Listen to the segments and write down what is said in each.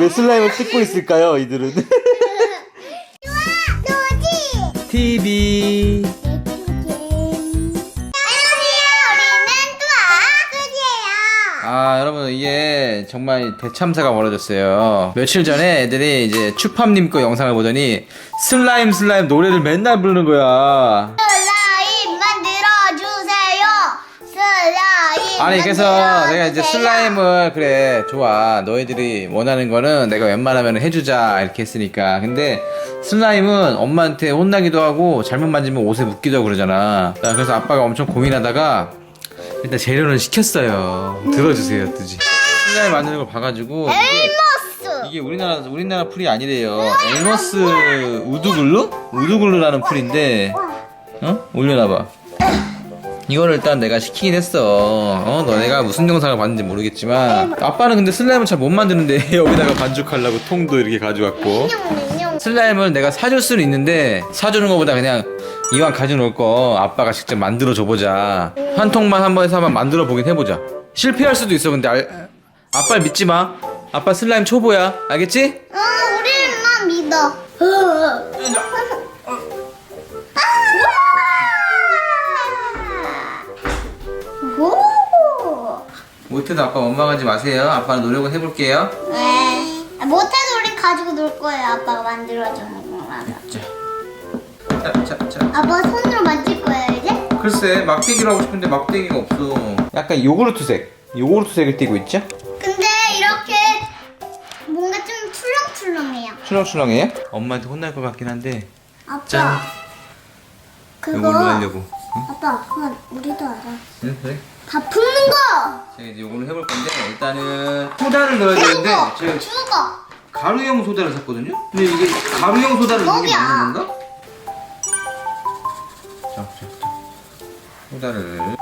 왜 슬라임을 뜯고 있을까요, 이들은? 노지. TV. 안녕하세요. 우리는 뚜아. 아, 여러분, 이게 정말 대참사가 벌어졌어요. 며칠 전에 애들이 이제 추팜님 거 영상을 보더니 슬라임 슬라임 노래를 맨날 부르는 거야. 아니 그래서. 내가 이제 슬라임을 그래 좋아. 너희들이 원하는 거는 내가 웬만하면 해주자 이렇게 했으니까. 근데 슬라임은 엄마한테 혼나기도 하고 잘못 만지면 옷에 묻기도 하고 그러잖아. 나 그래서 아빠가 엄청 고민하다가 일단 재료는 시켰어요. 들어주세요 뜨지. 슬라임 만드는 걸 봐가지고 이게, 엘머스. 이게 우리나라 우리나라 풀이 아니래요. 엘머스 우드글루? 우드글루라는 풀인데 어? 올려놔봐 이거를 일단 내가 시키긴 했어. 어, 너네가 무슨 영상을 봤는지 모르겠지만 아빠는 근데 슬라임을 잘 못 만드는데 여기다가 반죽하려고 통도 이렇게 가져왔고. 슬라임을 내가 사줄 수는 있는데 사주는 것보다 그냥 이왕 가져놓을 거 아빠가 직접 만들어 줘보자. 한 통만 한번 해서 한번 만들어 보긴 해보자. 실패할 수도 있어. 근데 알, 아빠를 믿지 마. 아빠 슬라임 초보야. 알겠지? 어, 우리만 믿어. 못해도 아빠 원망하지 마세요. 아빠는 노력을 해볼게요. 네. 못해도 우리 가지고 놀 거예요. 아빠가 거라서. 자, 자, 자, 자. 아빠 손으로 만질 거예요 이제? 글쎄 막대기로 하고 싶은데 막대기가 없어 약간 요구르트색 요구르트색을 띠고 있죠? 근데 이렇게 뭔가 좀 출렁출렁해요. 출렁출렁해요? 엄마한테 혼날 것 같긴 한데 아빠. 짠. 그거. 요걸로 하려고 응? 아빠, 그건 우리도 알아. 응 그래? 다 붓는 거. 제가 이제 요걸로 해볼 건데 일단은 소다를 넣어야 되는데. 제가 죽어. 가루형 소다를 샀거든요? 근데 이게 가루형 소다를 넣는 게. 맞는 건가? 자, 자, 자. 소다를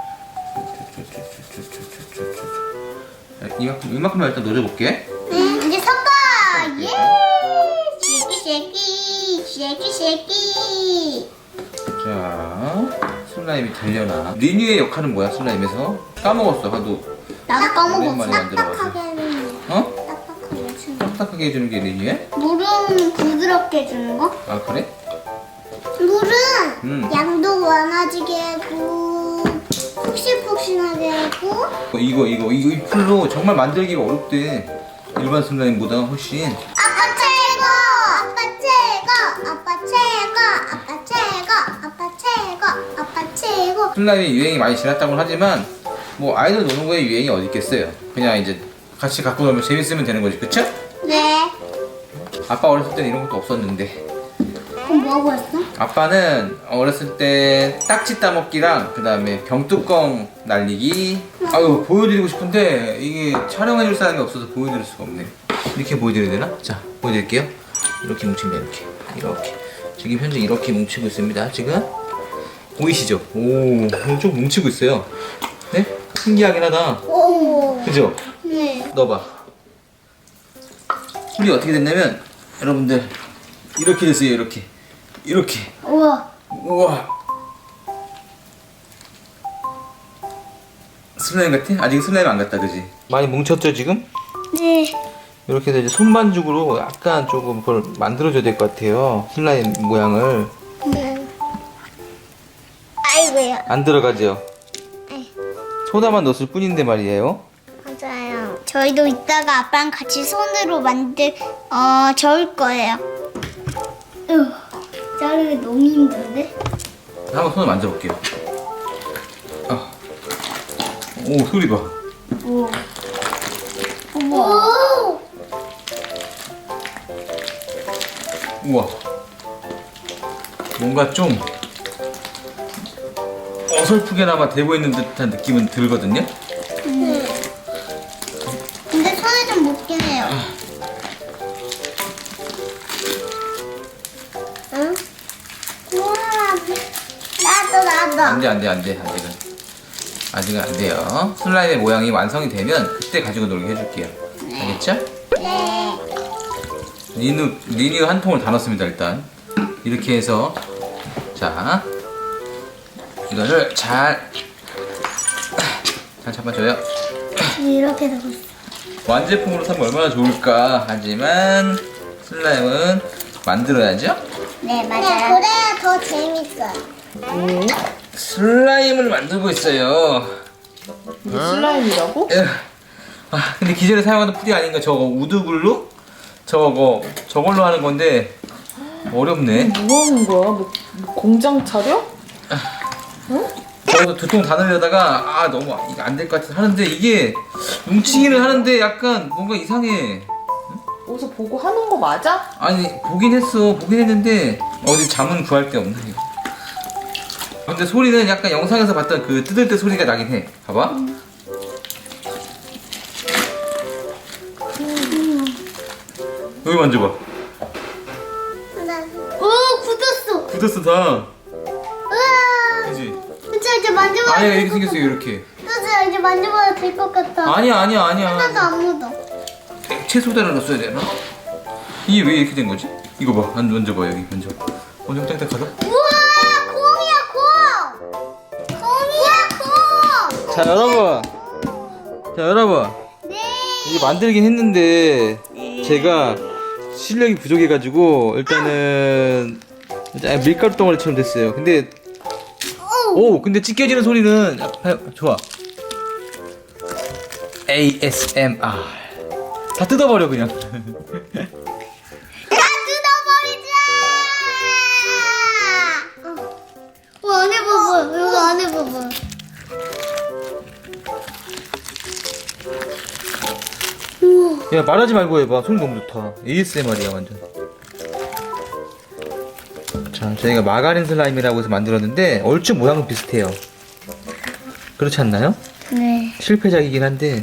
자, 이만큼, 이만큼만 일단 넣어볼게 응, 이제 섞어. 예. 쉐키 쉐키 쉐키 쉐키. 자, 슬라임이 되려나? 리뉴의 역할은 뭐야, 슬라임에서? 까먹었어, 하도. 나도 까먹었어. 오랜만에 만들어가지고. 딱딱하게 해주는 거. 어? 딱딱하게 해주는 딱딱하게 해주는 게 리뉴에? 거. 물은 부드럽게 해주는 거. 아, 그래? 물은 음. 양도 많아지게 하고 푹신푹신하게 하고 어, 이거, 이거, 이거, 이 풀로 정말 만들기가 어렵대. 일반 슬라임보다 훨씬. 최고 슬라임이 유행이 많이 지났다고 하지만, 뭐, 아이들 노는 거에 유행이 어디 있겠어요. 그냥 이제 같이 갖고 놀면 재밌으면 되는 거지, 그쵸? 네 아빠 어렸을 때는 이런 것도 없었는데. 그럼 뭐 하고 했어? 아빠는 어렸을 때 딱지 따먹기랑 그 다음에 병뚜껑 날리기 아유 보여드리고 싶은데 이게 촬영해줄 사람이 없어서 보여드릴 수가 없네 이렇게 보여드려야 되나? 자 보여드릴게요 이렇게 뭉칩니다 이렇게 이렇게 지금 현재 이렇게 뭉치고 있습니다 지금 보이시죠? 오 좀 뭉치고 있어요 네? 신기하긴 하다 오 그죠? 네. 넣어봐 풀이 어떻게 됐냐면 여러분들 이렇게 됐어요 이렇게 이렇게 우와 우와 슬라임 같아? 아직 슬라임 안 같다 그지? 많이 뭉쳤죠 지금? 네 이렇게 해서 이제 손반죽으로 약간 조금 그걸 만들어줘야 될 것 같아요 슬라임 모양을 네. 아이고야 안 들어가죠? 네. 소다만 넣었을 뿐인데 말이에요. 맞아요. 저희도 이따가 아빠랑 같이 손으로 만들 어 저을 거예요. 으 자르기 너무 힘든데? 한번 손을 만져볼게요. 아. 오 소리 봐. 오 우와. 우와. 뭔가 좀 어설프게나마 되고 있는 듯한 느낌은 들거든요? 근데 손에 좀 묻긴 해요. 응? 우와, 나도 나도. 안돼 안돼 안돼. 아직은. 아직은 안 돼요. 슬라임의 모양이 완성이 되면 그때 가지고 놀게 해줄게요. 알겠죠? 네. 리뉴 리뉴 한 통을 다 넣습니다 일단. 이렇게 해서. 자 이거를 잘 잘 잡아줘요 이렇게 있어. 완제품으로 사면 얼마나 좋을까 하지만 슬라임은 만들어야죠 네, 맞아요. 그래야 더 재밌어요. 음, 슬라임을 만들고 있어요 이게 슬라임이라고? 에휴. 아 근데 기존에 사용하던 풀이 아닌 가 저거 우드글루? 저거 저걸로 하는 건데 어렵네 뭐 하는 거야? 뭐, 뭐 공장 차려? 저도 두통 다 늘려다가 아 너무 이게 안 될 것 같아서 하는데 이게 뭉치기는 하는데 약간 뭔가 이상해. 어디서 보고 하는 거 맞아? 아니 보긴 했어. 보긴 했는데 어디 잠은 구할 데 없네 이거. 근데 소리는 약간 영상에서 봤던 그 뜯을 때 소리가 나긴 해. 봐봐. 여기 만져봐. 오, 굳었어. 굳었어 다 만져봐도 아니야 될 이렇게 것 생겼어 이렇게 같아. 이제 만져봐도 될 것 같아. 아니야 아니야 하나도 아니야 안 묻어. 액체 소다를 넣었어야 되나? 이게 왜 이렇게 된 거지? 이거 봐, 한 만져봐 여기 먼저. 엄청 딱딱하다. 우와, 콩이야, 콩. 콩이야, 콩. 자 여러분, 자 여러분, 네. 이게 만들긴 했는데 제가 실력이 부족해가지고 일단은 일단 밀가루 덩어리처럼 됐어요. 근데 오, 근데 찢겨지는 소리는 약간 좋아. ASMR. 다 뜯어버려 그냥. 다 뜯어버리자. 어, 안에 봐봐. 여기 안에 봐봐. 우와. 야 말하지 말고 해봐 소리 너무 좋다 ASMR이야 완전 자 저희가 마가린 슬라임이라고 해서 만들었는데 얼추 모양은 비슷해요 그렇지 않나요? 네. 실패작이긴 한데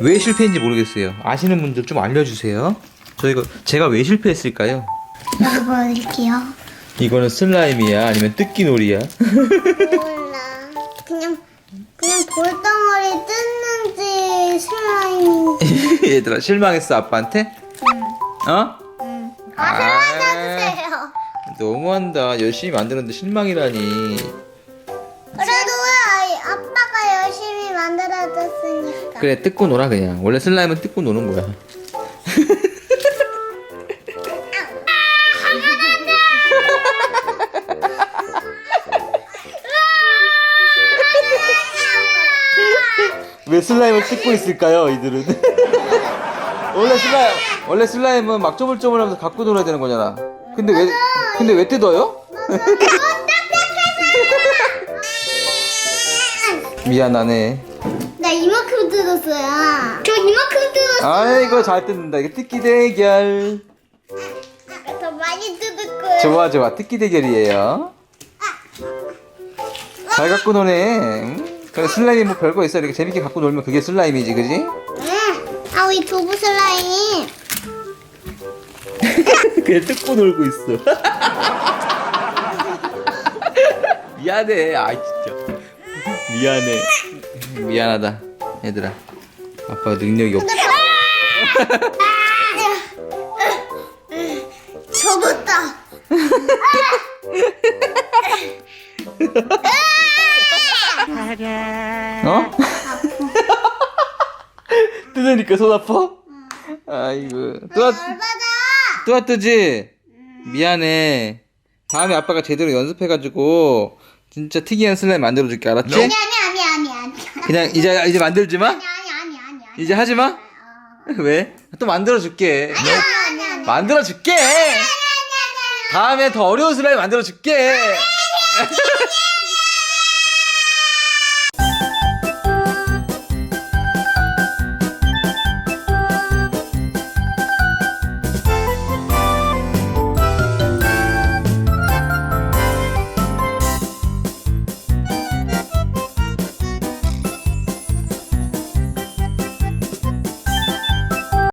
왜 실패했는지 모르겠어요 아시는 분들 좀 알려주세요 저희가 제가 왜 실패했을까요? 여기 보여드릴게요. 이거는 슬라임이야 아니면 뜯기놀이야 몰라. 그냥 그냥 볼덩어리 뜯는지 슬라임인지. 얘들아 실망했어 아빠한테? 어? 응. 아. 아, 슬라임. 너무한다. 열심히 만들었는데 실망이라니. 그래도 왜 아빠가 열심히 만들어줬으니까. 그래 뜯고 놀아 그냥. 원래 슬라임은 뜯고 노는 거야. 왜 슬라임을 뜯고 있을까요 이들은? 원래 슬라임 원래 슬라임은 막 쪼물쪼물하면서 갖고 놀아야 되는 거잖아. 근데 왜 근데 왜 뜯어요? 미안하네 나 이만큼 뜯었어요. 저 이만큼 뜯었어요. 아이고 잘 뜯는다 이거 뜯기 대결 더 많이 뜯을 거예요. 좋아 좋아 뜯기 대결이에요 잘 갖고 노네 응? 그래 슬라임이 뭐 별거 있어 이렇게 재밌게 갖고 놀면 그게 슬라임이지 그지? 응. 아, 우리 도부 슬라임. 그냥 뜯고 놀고 있어 미안해 아 진짜 미안해 미안하다 얘들아 아빠 능력이 없어 접었다. 어? 뜯으니까 손 아파? 아이고 또, 와- 열받아. 또 왔더지? 미안해 다음에 아빠가 제대로 연습해가지고 진짜 특이한 슬라임 만들어줄게 알았지? 아니, 아니, 아니, 아니, 아니. 그냥 이제 이제 만들지 마? 아니, 아니, 아니, 아니, 아니. 이제 하지 마? 왜? 또 만들어줄게 아니, 아니, 아니. 만들어줄게 다음에 더 어려운 슬라임 만들어줄게